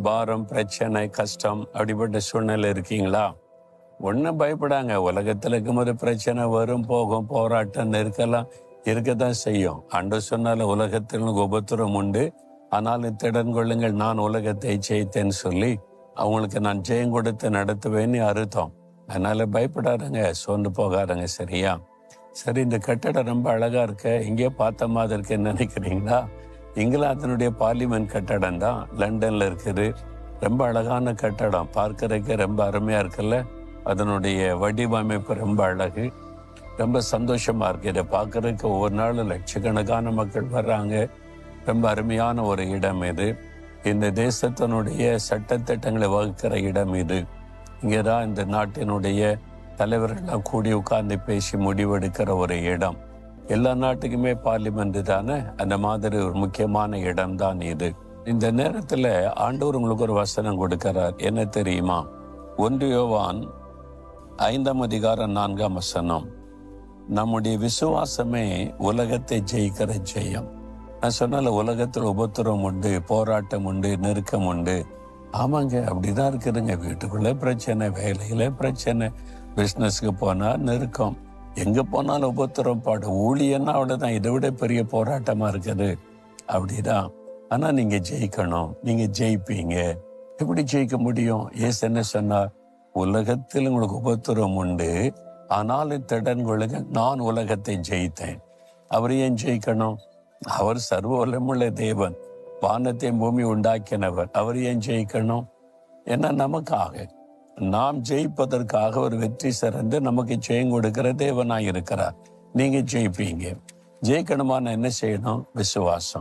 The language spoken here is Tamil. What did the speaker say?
பாரம் பிரச்சனை கஷ்டம் அப்படிப்பட்ட சூழ்நிலை இருக்கீங்களா? ஒன்றும் பயப்படாங்க. உலகத்தில் இருக்கும்போது பிரச்சனை வரும் போகும் போராட்டம் நெருக்கலாம் இருக்கத்தான் செய்யும். அன்று சொன்னால உலகத்தில் உபத்திரம் உண்டு. ஆனாலும் திடன் கொள்ளுங்கள் நான் உலகத்தை ஜெயித்தேன்னு சொல்லி அவங்களுக்கு நான் ஜெயம் கொடுத்து நடத்துவேன்னு அர்த்தம். அதனால பயப்படாதுங்க சோர்ந்து போகாதுங்க சரியா? சரி இந்த கட்டடம் ரொம்ப அழகா இருக்க. எங்கேயோ பார்த்த மாதிரி இருக்குன்னு நினைக்கிறீங்களா? இங்கிலாந்தினுடைய பார்லிமெண்ட் கட்டடம் தான் லண்டன்ல இருக்குது. ரொம்ப அழகான கட்டடம். பார்க்கறதுக்கு ரொம்ப அருமையா இருக்குல்ல? அதனுடைய வடிவமைப்பு ரொம்ப அழகு. ரொம்ப சந்தோஷமா இருக்கு. இதை பார்க்கறதுக்கு ஒவ்வொரு நாளும் லட்சக்கணக்கான மக்கள் வர்றாங்க. ரொம்ப அருமையான ஒரு இடம் இது. இந்த தேசத்தினுடைய சட்டத்திட்டங்களை வகுக்கிற இடம் இது. இங்கேதான் இந்த நாட்டினுடைய தலைவர்கள்லாம் கூடி உட்கார்ந்து பேசி முடிவெடுக்கிற ஒரு இடம். எல்லா நாட்டுக்குமே பார்லிமெண்ட் தானே? அந்த மாதிரி ஒரு முக்கியமான இடம் தான் இது. இந்த நேரத்துல ஆண்டவர் உங்களுக்கு ஒரு வசனம் கொடுக்கிறார். என்ன தெரியுமா? ஒன்று யோவான் ஐந்தாம் அதிகாரம் நான்காம் வசனம். நம்முடைய விசுவாசமே உலகத்தை ஜெயிக்கிற ஜெயம். நான் சொன்னால உலகத்தில் உபத்திரம் உண்டு போராட்டம் உண்டு நெருக்கம் உண்டு. ஆமாங்க அப்படிதான் இருக்குதுங்க. வீட்டுக்குள்ளே பிரச்சனை வேலையில பிரச்சனை பிஸ்னஸ்க்கு போனா நெருக்கம். எங்க போனாலும் உபத்திரம் பாடு ஊழியன்னா அவ்வளவுதான். இதை விட பெரிய போராட்டமா இருக்குது. அப்படிதான். ஆனா நீங்க ஜெயிக்கணும். நீங்க ஜெயிப்பீங்க. எப்படி ஜெயிக்க முடியும்? ஏசு என்ன சொன்னார்? உலகத்தில் உங்களுக்கு உபத்திரம் உண்டு. ஆனாலும் திடன் கொள்ளுங்க. நான் உலகத்தை ஜெயித்தேன். அவர் ஏன் ஜெயிக்கணும்? அவர் சர்வ உலமுள்ள தேவன். வானத்தையும் பூமி உண்டாக்கினவர். அவர் ஏன் ஜெயிக்கணும்? ஏன்னா நமக்காக. நாம் ஜெயிப்பதற்காக ஒரு வெற்றி சிறந்து நமக்கு ஜெயம் கொடுக்கிற தேவனாய் இருக்கிறார். நீங்க ஜெயிப்பீங்க. ஜெயிக்கணுமா நான் என்ன செய்யணும்? விசுவாசம்.